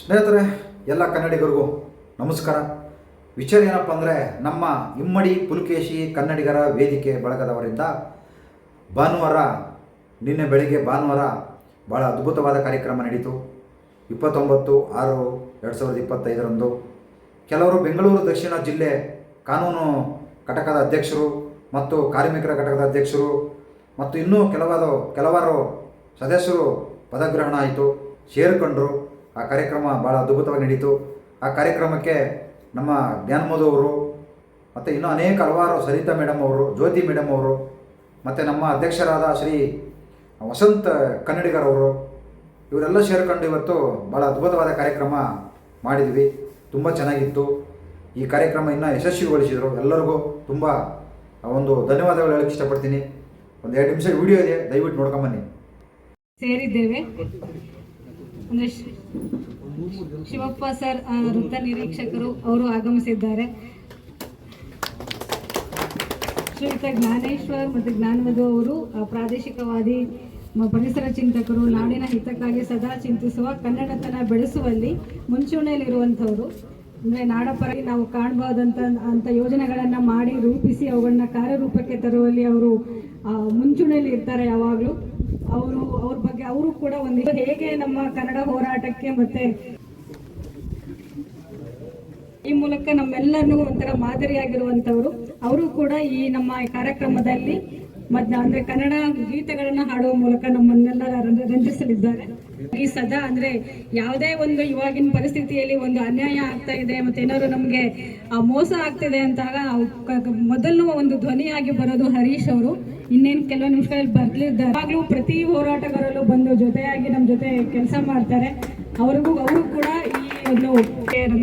ಸ್ನೇಹಿತರೆ, ಎಲ್ಲ ಕನ್ನಡಿಗರಿಗೂ ನಮಸ್ಕಾರ. ವಿಚಾರ ಏನಪ್ಪ ಅಂದರೆ, ನಮ್ಮ ಇಮ್ಮಡಿ ಪುಲಕೇಶಿ ಕನ್ನಡಿಗರ ವೇದಿಕೆ ಬಳಗದವರಿಂದ ಭಾನುವಾರ, ನಿನ್ನೆ ಬೆಳಿಗ್ಗೆ ಭಾನುವಾರ ಭಾಳ ಅದ್ಭುತವಾದ ಕಾರ್ಯಕ್ರಮ ನಡೀತು. ಇಪ್ಪತ್ತೊಂಬತ್ತು, ಆರು, ಎರಡು ಸಾವಿರದ ಇಪ್ಪತ್ತೈದರಂದು. ಕೆಲವರು ಬೆಂಗಳೂರು ದಕ್ಷಿಣ ಜಿಲ್ಲೆ ಕಾನೂನು ಘಟಕದ ಅಧ್ಯಕ್ಷರು ಮತ್ತು ಕಾರ್ಮಿಕರ ಘಟಕದ ಅಧ್ಯಕ್ಷರು ಮತ್ತು ಇನ್ನೂ ಕೆಲವಾದ ಕೆಲವಾರು ಸದಸ್ಯರು ಪದಗ್ರಹಣ ಆಯಿತು. ಸೇರಿಕೊಂಡ್ರು. ಆ ಕಾರ್ಯಕ್ರಮ ಭಾಳ ಅದ್ಭುತವಾಗಿ ನಡೀತು. ಆ ಕಾರ್ಯಕ್ರಮಕ್ಕೆ ನಮ್ಮ ಜ್ಞಾನಮೋದು ಅವರು, ಮತ್ತು ಇನ್ನೂ ಅನೇಕ ಹಲವಾರು ಸರಿತಾ ಮೇಡಮ್ ಅವರು, ಜ್ಯೋತಿ ಮೇಡಮ್ ಅವರು, ಮತ್ತು ನಮ್ಮ ಅಧ್ಯಕ್ಷರಾದ ಶ್ರೀ ವಸಂತ ಕನ್ನಡಿಗರವರು ಇವರೆಲ್ಲ ಸೇರಿಕೊಂಡು ಇವತ್ತು ಭಾಳ ಅದ್ಭುತವಾದ ಕಾರ್ಯಕ್ರಮ ಮಾಡಿದ್ವಿ. ತುಂಬ ಚೆನ್ನಾಗಿತ್ತು. ಈ ಕಾರ್ಯಕ್ರಮ ಇನ್ನೂ ಯಶಸ್ವಿಗೊಳಿಸಿದರು. ಎಲ್ಲರಿಗೂ ತುಂಬ ಒಂದು ಧನ್ಯವಾದಗಳು ಹೇಳಕ್ಕೆ ಇಷ್ಟಪಡ್ತೀನಿ. ಒಂದು ಎರಡು ನಿಮಿಷ ವಿಡಿಯೋ ಇದೆ, ದಯವಿಟ್ಟು ನೋಡ್ಕೊಂಬನ್ನಿ ಸೇರಿದ್ದೇವೆ. ಅಂದ್ರೆ ಶಿವಪ್ಪ ಸರ್ ವೃತ್ತ ನಿರೀಕ್ಷಕರು ಅವರು ಆಗಮಿಸಿದ್ದಾರೆ. ಶ್ರೀಯುತ ಜ್ಞಾನೇಶ್ವರ್ ಮತ್ತು ಜ್ಞಾನಮಧು ಅವರು ಪ್ರಾದೇಶಿಕವಾದಿ ಪರಿಸರ ಚಿಂತಕರು, ನಾಡಿನ ಹಿತಕ್ಕಾಗಿ ಸದಾ ಚಿಂತಿಸುವ ಕನ್ನಡತನ ಬೆಳೆಸುವಲ್ಲಿ ಮುಂಚೂಣಿಯಲ್ಲಿರುವಂಥವರು. ಅಂದರೆ ನಾಡಪರವಾಗಿ ನಾವು ಕಾಣಬಹುದಂತ, ಅಂತ ಯೋಜನೆಗಳನ್ನು ಮಾಡಿ ರೂಪಿಸಿ ಅವುಗಳನ್ನ ಕಾರ್ಯರೂಪಕ್ಕೆ ತರುವಲ್ಲಿ ಅವರು ಮುಂಚೂಣಿಯಲ್ಲಿ ಇರ್ತಾರೆ ಯಾವಾಗಲೂ. ಅವರು, ಅವ್ರ ಬಗ್ಗೆ ಅವರು ಕೂಡ ಒಂದು ಹೇಗೆ ನಮ್ಮ ಕನ್ನಡ ಹೋರಾಟಕ್ಕೆ ಮತ್ತೆ ಈ ಮೂಲಕ ನಮ್ಮೆಲ್ಲರಿಗೂ ಒಂಥರ ಮಾದರಿಯಾಗಿರುವಂತವರು ಅವರು ಕೂಡ ಈ ನಮ್ಮ ಕಾರ್ಯಕ್ರಮದಲ್ಲಿ ಮಧ್ಯ ಅಂದ್ರೆ ಕನ್ನಡ ಗೀತೆಗಳನ್ನ ಹಾಡುವ ಮೂಲಕ ನಮ್ಮನ್ನೆಲ್ಲ ರಂಜ- ರಂಜಿಸಲಿದ್ದಾರೆ. ಈ ಸದಾ ಅಂದ್ರೆ ಯಾವುದೇ ಒಂದು ಇವಾಗಿನ ಪರಿಸ್ಥಿತಿಯಲ್ಲಿ ಒಂದು ಅನ್ಯಾಯ ಆಗ್ತಾ ಇದೆ ಮತ್ತೆ ಏನಾದ್ರು ನಮ್ಗೆ, ಆ ಮೋಸ ಆಗ್ತಿದೆ ಅಂತಾಗ ಮೊದಲು ಒಂದು ಧ್ವನಿಯಾಗಿ ಬರೋದು ಹರೀಶ್ ಅವರು. ಇನ್ನೇನು ಕೆಲವು ನಿಮಿಷಗಳಲ್ಲಿ ಬರ್ಲಿದ್ದಾರೆ. ಯಾವಾಗಲೂ ಪ್ರತಿ ಹೋರಾಟಗಾರಲ್ಲೂ ಬಂದು ಜೊತೆಯಾಗಿ ನಮ್ಮ ಜೊತೆ ಕೆಲಸ ಮಾಡ್ತಾರೆ. ಅವ್ರಿಗೂ ಅವರು ಕೂಡ ಈ ಒಂದು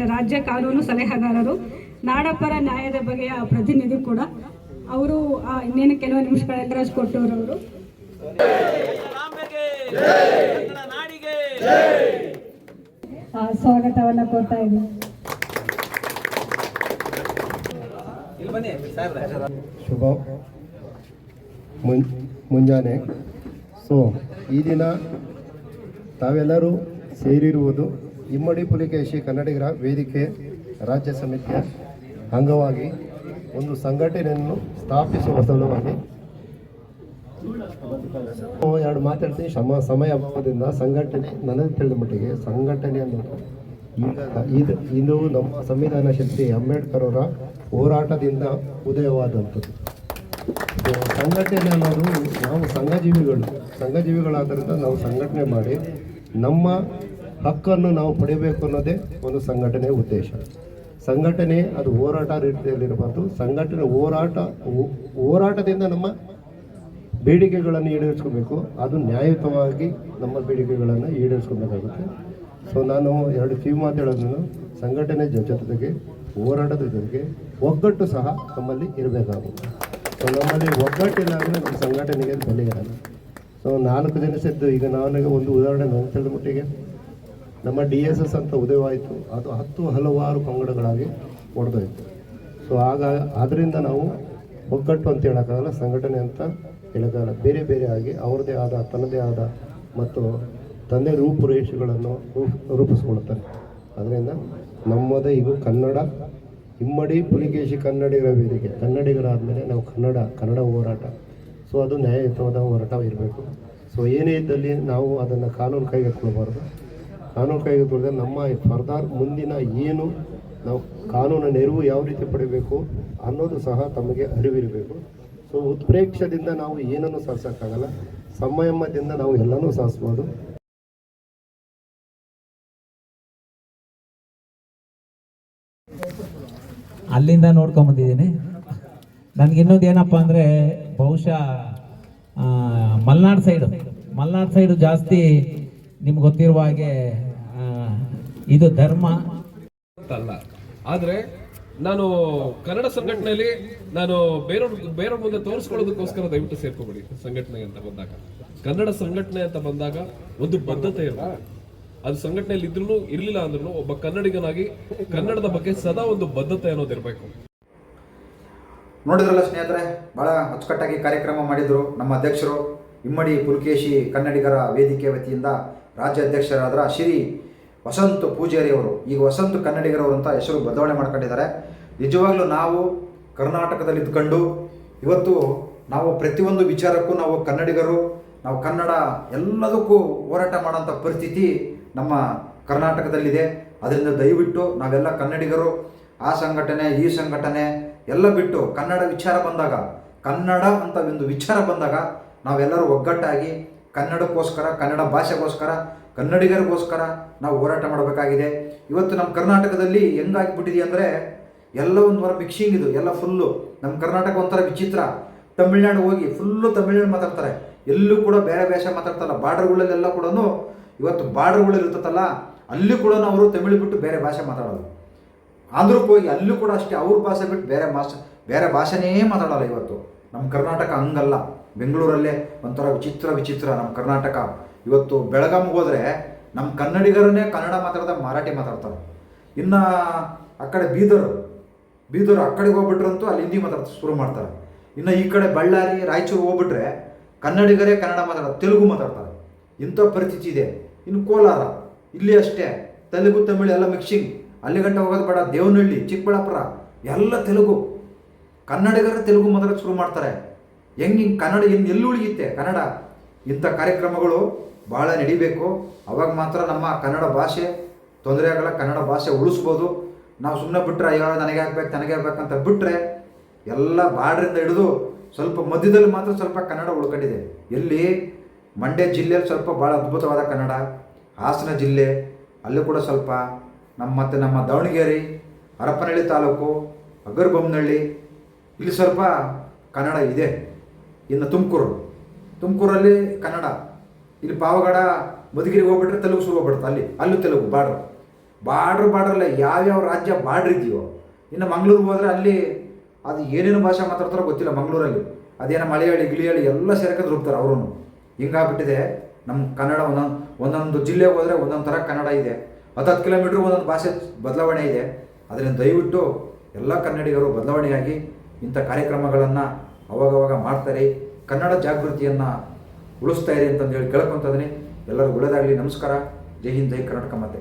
ರಾಜ್ಯ ಕಾನೂನು ಸಲಹೆಗಾರರು, ನಾಡಪರ ನ್ಯಾಯದ ಬಗೆಯ ಪ್ರತಿನಿಧಿ ಕೂಡ. ಅವರು ಆ, ಇನ್ನೇನು ಕೆಲವು ನಿಮಿಷಗಳಲ್ಲಿ ರಜ್ ಕೊಟ್ಟವರು ಅವರು. ರಾಮಗೆ ಕನ್ನಡ ನಾಡಿಗೆ ಆ, ಸ್ವಾಗತವನ್ನ ಕೊಡ್ತಾ ಇದ್ದೀನಿ. ಇಲ್ಲಿ ಬನ್ನಿ ಸಾಹೇಬ್ರೆ ಶುಭ. ಮುಂಜಾನೆ. ಸೊ ಈ ದಿನ ತಾವೆಲ್ಲರೂ ಸೇರಿರುವುದು ಇಮ್ಮಡಿ ಪುಲಿಕೇಶಿ ಕನ್ನಡಿಗರ ವೇದಿಕೆ ರಾಜ್ಯ ಸಮಿತಿಯ ಅಂಗವಾಗಿ ಒಂದು ಸಂಘಟನೆಯನ್ನು ಸ್ಥಾಪಿಸುವ ಸಲುವಾಗಿ ಎರಡು ಮಾತಾಡ್ತೀನಿ ಸಮ ಸಮಯ ಅಭಾವದಿಂದ ಸಂಘಟನೆ, ನನಗೆ ತಿಳಿದ ಮಟ್ಟಿಗೆ ಸಂಘಟನೆ ಅನ್ನೋದು ಈಗ ಇದು ಇದು ನಮ್ಮ ಸಂವಿಧಾನ ಶಿಲ್ಪಿ ಅಂಬೇಡ್ಕರ್ ಅವರ ಹೋರಾಟದಿಂದ ಉದಯವಾದಂಥದ್ದು. ಸಂಘಟನೆ ಅನ್ನೋದು ನಾವು ಸಂಘಜೀವಿಗಳು ಸಂಘಜೀವಿಗಳಾದ್ದರಿಂದ ನಾವು ಸಂಘಟನೆ ಮಾಡಿ ನಮ್ಮ ಹಕ್ಕನ್ನು ನಾವು ಪಡಿಬೇಕು ಅನ್ನೋದೇ ಒಂದು ಸಂಘಟನೆಯ ಉದ್ದೇಶ. ಸಂಘಟನೆ ಅದು ಹೋರಾಟ ರೀತಿಯಲ್ಲಿರಬಾರ್ದು. ಸಂಘಟನೆ ಹೋರಾಟ ಹೋರಾಟದಿಂದ ನಮ್ಮ ಬೇಡಿಕೆಗಳನ್ನು ಈಡೇರಿಸ್ಕೋಬೇಕು. ಅದು ನ್ಯಾಯಯುತವಾಗಿ ನಮ್ಮ ಬೇಡಿಕೆಗಳನ್ನು ಈಡೇರಿಸ್ಕೋಬೇಕಾಗುತ್ತೆ. ಸೊ, ನಾನು ಎರಡು ಕಿವಿ ಮಾತು ಹೇಳೋದನ್ನು ಸಂಘಟನೆ ಜೊತೆಗೆ ಹೋರಾಟದ ಜೊತೆಗೆ ಒಗ್ಗಟ್ಟು ಸಹ ನಮ್ಮಲ್ಲಿ ಇರಬೇಕಾಗುತ್ತೆ. ಸೊ, ನಮ್ಮಲ್ಲಿ ಒಗ್ಗಟ್ಟಿಲ್ಲ ಅಂದರೆ ನಮ್ಮ ಸಂಘಟನೆಗೆ ಬೆಲೆ ಇರಲ್ಲ ಸೊ, ನಾಲ್ಕು ಜನ ಸದ್ದು ಈಗ ನನಗೆ ಒಂದು ಉದಾಹರಣೆ ನನ್ನ ಮಟ್ಟಿಗೆ. ನಮ್ಮ ಡಿ ಎಸ್ ಎಸ್ ಅಂತ ಉದಯವಾಯಿತು. ಅದು ಹತ್ತು ಹಲವಾರು ಪಂಗಡಗಳಾಗಿ ಒಡೆದೋಯ್ತು. ಸೊ ಆಗ ಅದರಿಂದ ನಾವು ಒಗ್ಗಟ್ಟು ಅಂತ ಹೇಳೋಕ್ಕಾಗಲ್ಲ, ಸಂಘಟನೆ ಅಂತ ಹೇಳೋಕ್ಕಾಗಲ್ಲ. ಬೇರೆ ಬೇರೆ ಆಗಿ ಅವ್ರದ್ದೇ ಆದ, ತನ್ನದೇ ಆದ ಮತ್ತು ತಂದೆ ರೂಪುರೇಷೆಗಳನ್ನು ರೂಪ ರೂಪಿಸ್ಕೊಳ್ತಾರೆ ಅದರಿಂದ ನಮ್ಮದೇ ಇದು ಕನ್ನಡ. ಇಮ್ಮಡಿ ಪುಲಿಕೇಶಿ ಕನ್ನಡಿಗರ ವೇದಿಕೆ. ಕನ್ನಡಿಗರಾದಮೇಲೆ ನಾವು ಕನ್ನಡ ಕನ್ನಡ ಹೋರಾಟ. ಸೊ ಅದು ನ್ಯಾಯಯುತವಾದ ಹೋರಾಟ ಇರಬೇಕು ಸೊ ಏನೇ ಇದ್ದಲ್ಲಿ ನಾವು ಅದನ್ನು ಕಾನೂನು ಕೈಗೆತ್ಕೊಳ್ಬಾರ್ದು ಕಾನೂನು ಕೈಗೆತ್ತಿದ್ರೆ ನಮ್ಮ ಫರ್ದಾರ್ ಮುಂದಿನ ಏನು ನಾವು ಕಾನೂನು ನೆರವು ಯಾವ ರೀತಿ ಪಡಿಬೇಕು ಅನ್ನೋದು ಸಹ ತಮಗೆ ಅರಿವಿರಬೇಕು. ಸೊ ಉತ್ಪ್ರೇಕ್ಷದಿಂದ ನಾವು ಏನನ್ನು ಸಾಧಿಸೋಕ್ಕಾಗಲ್ಲ, ಸಂಯಮದಿಂದ ನಾವು ಎಲ್ಲನೂ ಸಾಧಿಸ್ಬೋದು. ಅಲ್ಲಿಂದ ನೋಡ್ಕೊಂಬಂದಿದ್ದೀನಿ ನನಗೆ ಇನ್ನೊಂದು ಏನಪ್ಪ ಅಂದರೆ ಬಹುಶಃ ಮಲ್ನಾಡ್ ಸೈಡು ಮಲ್ನಾಡ್ ಸೈಡು ಜಾಸ್ತಿ ನಿಮ್ಗೆ ಗೊತ್ತಿರುವ ಹಾಗೆ ಇದು ಧರ್ಮ. ಅಲ್ಲ ಆದರೆ ನಾನು ಕನ್ನಡ ಸಂಘಟನೆಯಲ್ಲಿ ನಾನು ಬೇರೆಯವ್ರ ಬೇರೆಯವ್ರ ಮುಂದೆ ತೋರಿಸ್ಕೊಳ್ಳೋದಕ್ಕೋಸ್ಕರ ದಯವಿಟ್ಟು ಸೇರ್ಕೊಬೇಡಿ ಸಂಘಟನೆ ಅಂತ ಬಂದಾಗ. ಕನ್ನಡ ಸಂಘಟನೆ ಅಂತ ಬಂದಾಗ ಒಂದು ಬದ್ಧತೆ ಇರಬೇಕು ಅದು ಸಂಘಟನೆಯಲ್ಲಿ ಇದ್ರೂ ಇರಲಿಲ್ಲ ಅಂದ್ರೂ ಒಬ್ಬ ಕನ್ನಡಿಗನಾಗಿ ಕನ್ನಡದ ಬಗ್ಗೆ ಸದಾ ಒಂದು ಬದ್ಧತೆ ಅನ್ನೋದು ಇರಬೇಕು. ನೋಡಿದ್ರಲ್ಲ ಸ್ನೇಹಿತರೆ ಬಹಳ ಅಚ್ಚುಕಟ್ಟಾಗಿ ಕಾರ್ಯಕ್ರಮ ಮಾಡಿದ್ರು ನಮ್ಮ ಅಧ್ಯಕ್ಷರು. ಇಮ್ಮಡಿ ಪುಲಕೇಶಿ ಕನ್ನಡಿಗರ ವೇದಿಕೆ ವತಿಯಿಂದ ರಾಜ್ಯ ಅಧ್ಯಕ್ಷರಾದ ಶ್ರೀ ವಸಂತ ಪೂಜಾರಿಯವರು ಈಗ ವಸಂತ ಕನ್ನಡಿಗರವರು ಅಂತ ಹೆಸರು ಬದಲಾವಣೆ ಮಾಡ್ಕೊಂಡಿದ್ದಾರೆ. ನಿಜವಾಗ್ಲೂ ನಾವು ಕರ್ನಾಟಕದಲ್ಲಿ ಇದ್ಕೊಂಡು ಇವತ್ತು ನಾವು ಪ್ರತಿಯೊಂದು ವಿಚಾರಕ್ಕೂ ನಾವು ಕನ್ನಡಿಗರು, ನಾವು ಕನ್ನಡ ಎಲ್ಲದಕ್ಕೂ ಹೋರಾಟ ಮಾಡೋಂಥ ಪರಿಸ್ಥಿತಿ ನಮ್ಮ ಕರ್ನಾಟಕದಲ್ಲಿದೆ. ಅದರಿಂದ ದಯವಿಟ್ಟು ನಾವೆಲ್ಲ ಕನ್ನಡಿಗರು, ಆ ಸಂಘಟನೆ, ಈ ಸಂಘಟನೆ ಎಲ್ಲ ಬಿಟ್ಟು ಕನ್ನಡ ವಿಚಾರ ಬಂದಾಗ, ಕನ್ನಡ ಅಂತ ಒಂದು ವಿಚಾರ ಬಂದಾಗ ನಾವೆಲ್ಲರೂ ಒಗ್ಗಟ್ಟಾಗಿ ಕನ್ನಡಕ್ಕೋಸ್ಕರ, ಕನ್ನಡ ಭಾಷೆಗೋಸ್ಕರ, ಕನ್ನಡಿಗರಿಗೋಸ್ಕರ ನಾವು ಹೋರಾಟ ಮಾಡಬೇಕಾಗಿದೆ. ಇವತ್ತು ನಮ್ಮ ಕರ್ನಾಟಕದಲ್ಲಿ ಹೆಂಗಾಗಿಬಿಟ್ಟಿದೆ ಅಂದರೆ ಎಲ್ಲ ಒಂದು ವಾರ ಮಿಕ್ಸಿಂಗ್ ಇದು, ಎಲ್ಲ ಫುಲ್ಲು ನಮ್ಮ ಕರ್ನಾಟಕ ಒಂಥರ ವಿಚಿತ್ರ. ತಮಿಳ್ನಾಡು ಹೋಗಿ ಫುಲ್ಲು ತಮಿಳ್ನಾಡು ಮಾತಾಡ್ತಾರೆ. ಎಲ್ಲೂ ಕೂಡ ಬೇರೆ ಭಾಷೆ ಮಾತಾಡ್ತಾರಲ್ಲ, ಬಾರ್ಡರ್ಗಳಲ್ಲೆಲ್ಲ ಕೂಡ ಇವತ್ತು ಬಾರ್ಡರ್ಗಳಲ್ಲಿ ಇರ್ತದಲ್ಲ, ಅಲ್ಲಿ ಕೂಡ ಅವರು ತಮಿಳು ಬಿಟ್ಟು ಬೇರೆ ಭಾಷೆ ಮಾತಾಡೋದು. ಆಂಧ್ರಕ್ಕೆ ಹೋಗಿ ಅಲ್ಲೂ ಕೂಡ ಅಷ್ಟೇ ಅವ್ರ ಭಾಷೆ ಬಿಟ್ಟು ಬೇರೆ ಭಾಷೆ ಬೇರೆ ಭಾಷೆನೇ ಮಾತಾಡೋಲ್ಲ ಇವತ್ತು. ನಮ್ಮ ಕರ್ನಾಟಕ ಹಂಗಲ್ಲ. ಬೆಂಗಳೂರಲ್ಲೇ ಒಂಥರ ವಿಚಿತ್ರ ವಿಚಿತ್ರ ನಮ್ಮ ಕರ್ನಾಟಕ. ಇವತ್ತು ಬೆಳಗಾಂಗೆ ಹೋದರೆ ನಮ್ಮ ಕನ್ನಡಿಗರನ್ನೇ ಕನ್ನಡ ಮಾತಾಡ್ದ ಮರಾಠಿ ಮಾತಾಡ್ತಾರೆ. ಇನ್ನು ಆ ಕಡೆ ಬೀದರ್ ಬೀದರ್ ಆ ಕಡೆಗೆ ಹೋಗ್ಬಿಟ್ರಂತೂ ಅಲ್ಲಿ ಹಿಂದಿ ಮಾತಾಡ್ತಾ ಶುರು ಮಾಡ್ತಾರೆ. ಇನ್ನು ಈ ಕಡೆ ಬಳ್ಳಾರಿ, ರಾಯಚೂರು ಹೋಗ್ಬಿಟ್ರೆ ಕನ್ನಡಿಗರೇ ಕನ್ನಡ ಮಾತಾಡೋದು, ತೆಲುಗು ಮಾತಾಡ್ತಾರೆ. ಇಂಥ ಪರಿಸ್ಥಿತಿ ಇದೆ. ಇನ್ನು ಕೋಲಾರ, ಇಲ್ಲಿ ಅಷ್ಟೇ. ತೆಲುಗು, ತಮಿಳು ಎಲ್ಲ ಮಿಕ್ಸಿಂಗ್ ಅಲ್ಲಿ ಗಂಟ ಹೋಗೋದು ಬೇಡ, ದೇವನಹಳ್ಳಿ, ಚಿಕ್ಕಬಳ್ಳಾಪುರ, ಎಲ್ಲ ತೆಲುಗು. ಕನ್ನಡಿಗರೇ ತೆಲುಗು ಮೊದಲ ಶುರು ಮಾಡ್ತಾರೆ. ಹೆಂಗೆ ಹಿಂಗೆ ಕನ್ನಡ ಇನ್ನು ಎಲ್ಲಿ ಉಳಿಯುತ್ತೆ ಕನ್ನಡ. ಇಂಥ ಕಾರ್ಯಕ್ರಮಗಳು ಭಾಳ ನಡಿಬೇಕು. ಅವಾಗ ಮಾತ್ರ ನಮ್ಮ ಕನ್ನಡ ಭಾಷೆ ತೊಂದರೆ ಆಗಲ್ಲ, ಕನ್ನಡ ಭಾಷೆ ಉಳಿಸ್ಬೋದು. ನಾವು ಸುಮ್ಮನೆ ಬಿಟ್ಟರೆ ಅಯ್ಯೋ, ನನಗೆ ಆಗ್ಬೇಕು ನನಗೆ ಆಗ್ಬೇಕಂತ ಬಿಟ್ಟರೆ ಎಲ್ಲ ಬಾಡ್ರಿಂದ ಹಿಡಿದು ಸ್ವಲ್ಪ ಮಧ್ಯದಲ್ಲಿ ಮಾತ್ರ ಸ್ವಲ್ಪ ಕನ್ನಡ ಉಳ್ಕೊಂಡಿದೆ. ಎಲ್ಲಿ? ಮಂಡ್ಯ ಜಿಲ್ಲೆಯಲ್ಲಿ ಸ್ವಲ್ಪ ಭಾಳ ಅದ್ಭುತವಾದ ಕನ್ನಡ. ಹಾಸನ ಜಿಲ್ಲೆ, ಅಲ್ಲೂ ಕೂಡ ಸ್ವಲ್ಪ ನಮ್ಮ ಮತ್ತು ನಮ್ಮ ದಾವಣಗೆರೆ, ಹರಪನಹಳ್ಳಿ ತಾಲೂಕು, ಅಗರ್ಬೊಮ್ಮನಹಳ್ಳಿ ಇಲ್ಲಿ ಸ್ವಲ್ಪ ಕನ್ನಡ ಇದೆ. ಇನ್ನು ತುಮಕೂರು. ತುಮಕೂರಲ್ಲಿ ಕನ್ನಡ. ಇಲ್ಲಿ ಪಾವಗಡ ಮಧುಗಿರಿಗೆ ಹೋಗ್ಬಿಟ್ರೆ ತೆಲುಗು ಶುರು ಹೋಗ್ಬಿಡುತ್ತೆ ಅಲ್ಲಿ. ಅಲ್ಲೂ ತೆಲುಗು, ಬಾರ್ಡ್ರ್. ಬಾರ್ಡ್ರ್, ಬಾರ್ಡ್ರಲ್ಲ ಯಾವ್ಯಾವ ರಾಜ್ಯ ಬಾರ್ಡ್ರ್ ಇದೆಯೋ. ಇನ್ನು ಮಂಗಳೂರಿಗೆ ಹೋದರೆ ಅಲ್ಲಿ ಅದು ಏನೇನು ಭಾಷೆ ಮಾತಾಡ್ತಾರೋ ಗೊತ್ತಿಲ್ಲ ಮಂಗಳೂರಲ್ಲಿ. ಅದೇನೋ ಮಲಯಾಳಿ, ಗಿಳಿಯಾಳಿ ಎಲ್ಲ ಸೇರ್ಕೊಂಡು ಹೋಗ್ತಾರೆ ಅವರು ಹಿಂಗಾಗ್ಬಿಟ್ಟಿದೆ. ನಮ್ಮ ಕನ್ನಡ ಒಂದೊಂದು ಒಂದೊಂದು ಜಿಲ್ಲೆಗೆ ಹೋದರೆ ಒಂದೊಂದು ಥರ ಕನ್ನಡ ಇದೆ. ಹತ್ತು ಕಿಲೋಮೀಟ್ರ್ ಒಂದೊಂದು ಭಾಷೆ ಬದಲಾವಣೆ ಇದೆ. ಅದರಿಂದ ದಯವಿಟ್ಟು ಎಲ್ಲ ಕನ್ನಡಿಗರು ಬದಲಾವಣೆಯಾಗಿ ಇಂಥ ಕಾರ್ಯಕ್ರಮಗಳನ್ನು ಅವಾಗವಾಗ ಮಾಡ್ತಾರೆ. ಕನ್ನಡ ಜಾಗೃತಿಯನ್ನು ಉಳಿಸ್ತಾ ಇರಿ ಅಂತಂದು ಹೇಳಿ ಕೇಳ್ಕೊತಂದ್ರೆ ಎಲ್ಲರಿಗೂ ಒಳ್ಳೆಯದಾಗಲಿ ನಮಸ್ಕಾರ. ಜೈ ಹಿಂದ್, ಜೈ ಕರ್ನಾಟಕ ಮತ್ತೆ